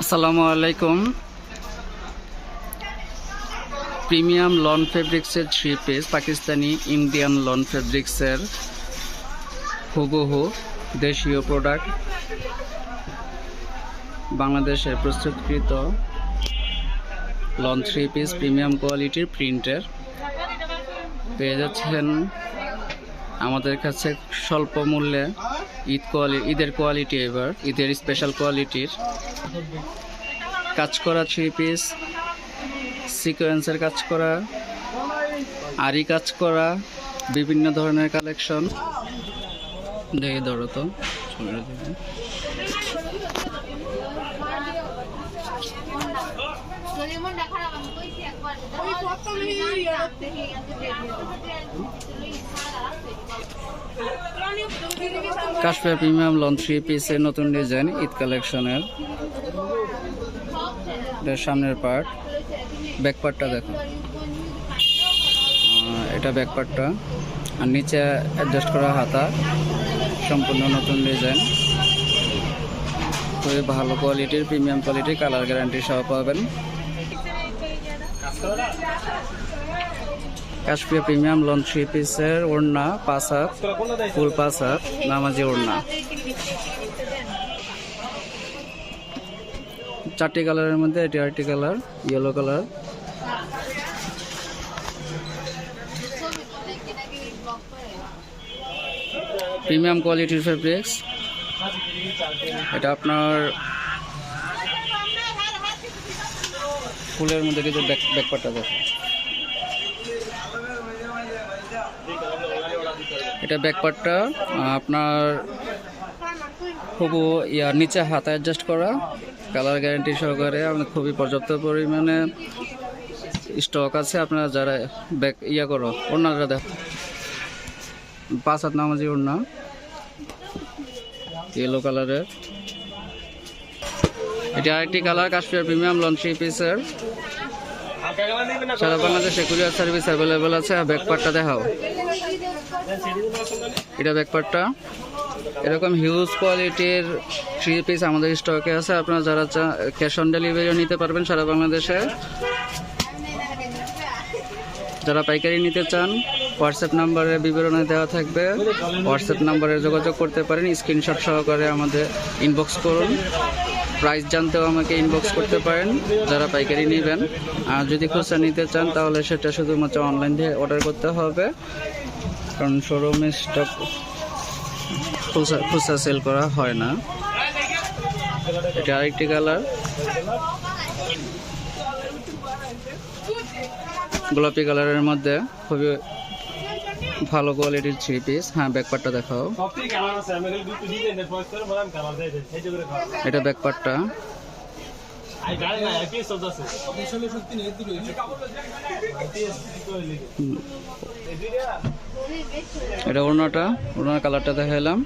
আসসালামু আলাইকুম। Premium lawn ফেব্রিক্সের three piece, Pakistani Indian lawn ফেব্রিক্সের হুবহু দেশীয় প্রোডাক্ট বাংলাদেশের প্রস্তুতকৃত লন থ্রি পিস প্রিমিয়াম কোয়ালিটির প্রিন্টের। পেয়ে যাচ্ছেন আমাদের কাছে স্বল্প মূল্যে ঈদ কোয়ালি ঈদের কোয়ালিটি এবার ঈদের স্পেশাল কোয়ালিটির। কাজ করা থ্রি পিস সিকোয়েন্সের কাজ করা আরি কাজ করা বিভিন্ন ধরনের কালেকশন দেখে ধরো তো। কাশ্মীর প্রিমিয়াম লন থ্রি পিসের নতুন ডিজাইন ঈদ কালেকশনের। সামনের পার্ট। ব্যাক পার্টটা দেখো আহ, এটা ব্যাক পার্টটা আর নিচে অ্যাডজাস্ট করা হাতা। সম্পূর্ণ নতুন ডিজাইন। খুবই ভালো কোয়ালিটির প্রিমিয়াম কোয়ালিটির কালার গ্যারান্টি সহ পাবেন। কাশ্মীর প্রিমিয়াম লন থ্রি পিসের ওড়না, পাঁচ হাত, ফুল পাঁচ হাত, নামাজি ওড়না। চারটি কালারের মধ্যে এটি আরেকটি কালার ইয়েলো কালার। প্রিমিয়াম কোয়ালিটির ফেব্রিক্স এটা আপনার ফুলের মধ্যে ব্যাক ব্যাকপারটা দেখো এটা ব্যাকপারটা আপনার খুব ইয়ার নিচে হাতে অ্যাডজাস্ট করা কালার গ্যারান্টি সহকারে আপনার খুবই পর্যাপ্ত পরিমাণে স্টক আছে, আপনারা যারা ব্যাক ইয়া করো ওনারা দেখ। পাঁচ হাত নামাজি ওড়না ইয়েলো কালারের এটা আরেকটি কালার কাশ্মীর প্রিমিয়াম থ্রি পিসের সারা বাংলাদেশে কুরিয়ার সার্ভিস অ্যাভেলেবেল আছে, আর ব্যাকপারটা দেখাও। এটা ব্যাকপারটা এরকম হিউজ কোয়ালিটির থ্রি পিস আমাদের স্টকে আছে। আপনারা যারা ক্যাশ অন ডেলিভারিও নিতে পারবেন সারা বাংলাদেশে। যারা পাইকারি নিতে চান হোয়াটসঅ্যাপ নাম্বারে বিবরণে দেওয়া থাকবে। হোয়াটসঅ্যাপ নাম্বারে যোগাযোগ করতে পারেন। স্ক্রিনশট সহকারে আমাদের ইনবক্স করুন। প্রাইস জানতেও আমাকে ইনবক্স করতে পারেন, যারা পাইকারি নেবেন। আর যদি খুচরা নিতে চান, তাহলে সেটা শুধুমাত্র অনলাইন দিয়ে অর্ডার করতে হবে। কারণ শোরুমে স্টক খুচরা খুচরা সেল করা হয় না। এটা আরেকটি কালার গোলাপি কালারের মধ্যে খুবই ভালো কোয়ালিটির থ্রি পিস হ্যাঁ ব্যাকপার্টটা দেখাও। এটা ব্যাকপারটা আই গাড়ি না কি সব আছে। এটা ওড়নাটা ওড়নার কালারটা দেখালাম